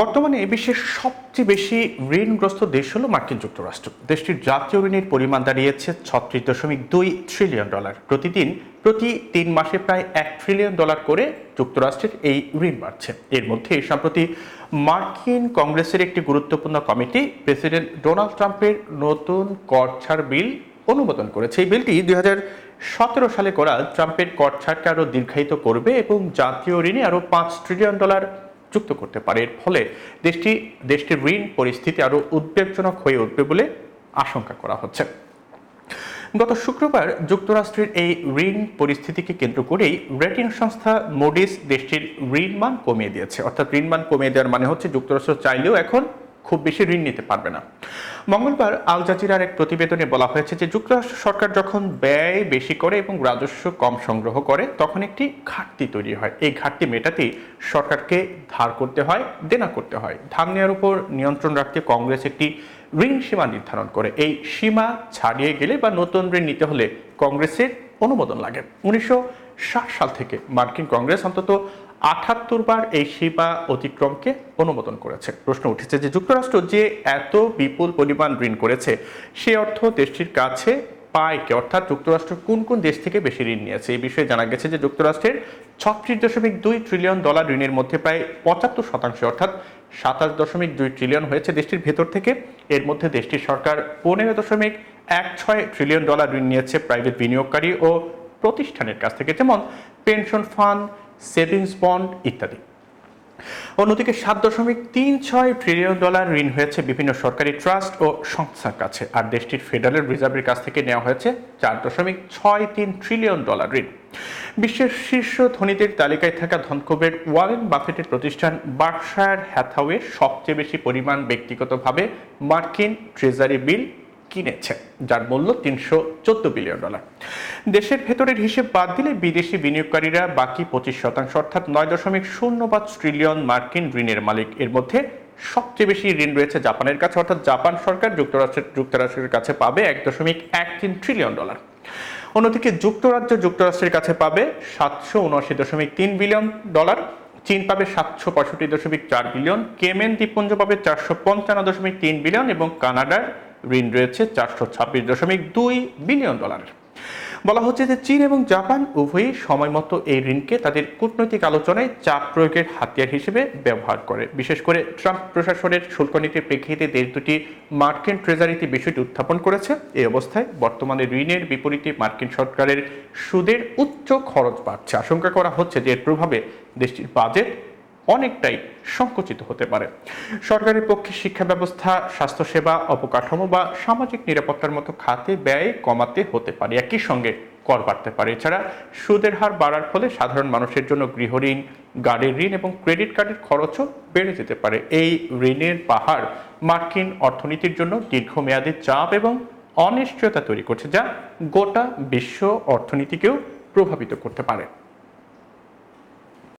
বর্তমানে বিশ্বের সবচেয়ে বেশি ঋণগ্রস্ত দেশ হলো মার্কিন যুক্তরাষ্ট্র। দেশটির জাতীয় ঋণের পরিমাণ দাঁড়িয়েছে ছত্রিশ দশমিক দুই ট্রিলিয়ন ডলার প্রতিদিন প্রতি তিন মাসে প্রায় এক ট্রিলিয়ন ডলার করে যুক্তরাষ্ট্রের এই ঋণ বাড়ছে। এর মধ্যে সম্প্রতি মার্কিন কংগ্রেসের একটি গুরুত্বপূর্ণ কমিটি প্রেসিডেন্ট ডোনাল্ড ট্রাম্পের নতুন কর ছাড় বিল অনুমোদন করেছে। এই বিলটি দুই সতেরো সালে করা, ট্রাম্পের কর ছাড়কে আরও দীর্ঘায়িত করবে এবং জাতীয় ঋণে আরও পাঁচ ট্রিলিয়ন ডলার যুক্ত করতে পারে। এর ফলে দেশটি, দেশটির ঋণ পরিস্থিতি আরও উদ্বেগজনক হয়ে উঠবে বলে আশঙ্কা করা হচ্ছে। গত শুক্রবার যুক্তরাষ্ট্রের এই ঋণ পরিস্থিতিকে কেন্দ্র করেই রেটিং সংস্থা মোডিস দেশটির ঋণ মান কমিয়ে দিয়েছে। অর্থাৎ ঋণ মান কমিয়ে দেওয়ার মানে হচ্ছে যুক্তরাষ্ট্র চাইলেও এখন খুব বেশি ঋণ নিতে পারবে না। মঙ্গলবার আল জাজিরার এক প্রতিবেদনে বলা হয়েছে যে, যুক্তরাষ্ট্র সরকার যখন ব্যয় বেশি করে এবং রাজস্ব কম সংগ্রহ করে, তখন একটি ঘাটতি তৈরি হয়। এই ঘাটতি মেটাতেই সরকারকে ধার করতে হয়, দেনা করতে হয়। ধার নেওয়ার উপর নিয়ন্ত্রণ রাখতে কংগ্রেস একটি ঋণ সীমা নির্ধারণ করে। এই সীমা ছাড়িয়ে গেলে বা নতুন ঋণ নিতে হলে কংগ্রেসের অনুমোদন লাগে। উনিশশো সাল থেকে মার্কিন কংগ্রেস অন্তত আঠাত্তর বার এই সীমা অতিক্রমকে অনুমোদন করেছে। প্রশ্ন উঠেছে যে যুক্তরাষ্ট্র যে এত বিপুল পরিমাণ ঋণ করেছে, সে অর্থ দেশটির কাছে পায় কে অর্থাৎ যুক্তরাষ্ট্র কোন কোন দেশ থেকে বেশি ঋণ নিয়েছে? এই বিষয়ে জানা গেছে যে যুক্তরাষ্ট্রের ছত্রিশ দশমিক দুই ট্রিলিয়ন ডলার ঋণের মধ্যে প্রায় পঁচাত্তর শতাংশ, অর্থাৎ সাতাশ দশমিক দুই ট্রিলিয়ন হয়েছে দেশটির ভেতর থেকে। এর মধ্যে দেশটির সরকার পনেরো দশমিক এক ছয় ট্রিলিয়ন ডলার ঋণ নিয়েছে প্রাইভেট বিনিয়োগকারী ও প্রতিষ্ঠানের কাছ থেকে, যেমন পেনশন ফান্ড, সেভিংস বন্ড ইত্যাদি। অন্যদিকে সাত দশমিক তিন ছয় ট্রিলিয়ন ডলার ঋণ হয়েছে বিভিন্ন সরকারি ট্রাস্ট ও সংস্থার কাছে, আর দেশটির ফেডারেল রিজার্ভের কাছ থেকে নেওয়া হয়েছে চার দশমিক ছয় তিন ট্রিলিয়ন ডলার ঋণ। বিশ্বের শীর্ষ ধনীদের তালিকায় থাকা ধনকুবের ওয়ারেন বাফেটের প্রতিষ্ঠান বার্কশায়ার হ্যাথাওয়ে সবচেয়ে বেশি পরিমাণ ব্যক্তিগতভাবে মার্কিন ট্রেজারি বিল কিনেছে, যার মূল্য তিনশো চোদ্দ বিলিয়ন ডলার। দেশের ভেতরের হিসেব বাদ দিলে বিদেশি বিনিয়োগকারীরা বাকি পঁচিশ শতাংশ, অর্থাৎ নয় দশমিক শূন্য পাঁচ ট্রিলিয়ন মার্কিন ঋণের মালিক। এর মধ্যে সবচেয়ে বেশি ঋণ রয়েছে জাপানের কাছে, অর্থাৎ জাপান সরকার যুক্তরাষ্ট্রের যুক্তরাষ্ট্রের কাছে পাবে এক দশমিক এক তিন ট্রিলিয়ন ডলার। অন্যদিকে যুক্তরাজ্য যুক্তরাষ্ট্রের কাছে পাবে সাতশো উনআশি দশমিক তিন বিলিয়ন ডলার। চীন পাবে সাতশো পঁয়ষট্টি দশমিক চার বিলিয়ন। কেমেন দ্বীপপুঞ্জ পাবে চারশো পঞ্চান্ন দশমিক তিন বিলিয়ন এবং কানাডার ঋণ রয়েছে চারশো ছাব্বিশ দশমিক দুই বিলিয়ন ডলারের বলা হচ্ছে যে চীন এবং জাপান উভয়ই সময় মতো এই ঋণকে তাদের কূটনৈতিক আলোচনায় চাপ প্রয়োগের হাতিয়ার হিসেবে ব্যবহার করে। বিশেষ করে ট্রাম্প প্রশাসনের শুল্ক নীতির প্রেক্ষিতে দেশ দুটি মার্কিন ট্রেজারিতে বিষয়টি উত্থাপন করেছে। এই অবস্থায় বর্তমানে ঋণের বিপরীতে মার্কিন সরকারের সুদের উচ্চ খরচ বাড়ছে। আশঙ্কা করা হচ্ছে যে এর প্রভাবে দেশটির বাজেট অনেকটাই সংকুচিত হতে পারে। সরকারের পক্ষে শিক্ষা ব্যবস্থা, স্বাস্থ্যসেবা, অবকাঠামো বা সামাজিক নিরাপত্তার মতো খাতে ব্যয় কমাতে হতে পারে। একই সঙ্গে কর বাড়তে পারে। এছাড়া সুদের হার বাড়ার ফলে সাধারণ মানুষের জন্য গৃহঋণ গাড়ির ঋণ এবং ক্রেডিট কার্ডের খরচও বেড়ে যেতে পারে। এই ঋণের পাহাড় মার্কিন অর্থনীতির জন্য দীর্ঘমেয়াদী চাপ এবং অনিশ্চয়তা তৈরি করছে, যা গোটা বিশ্ব অর্থনীতিকেও প্রভাবিত করতে পারে।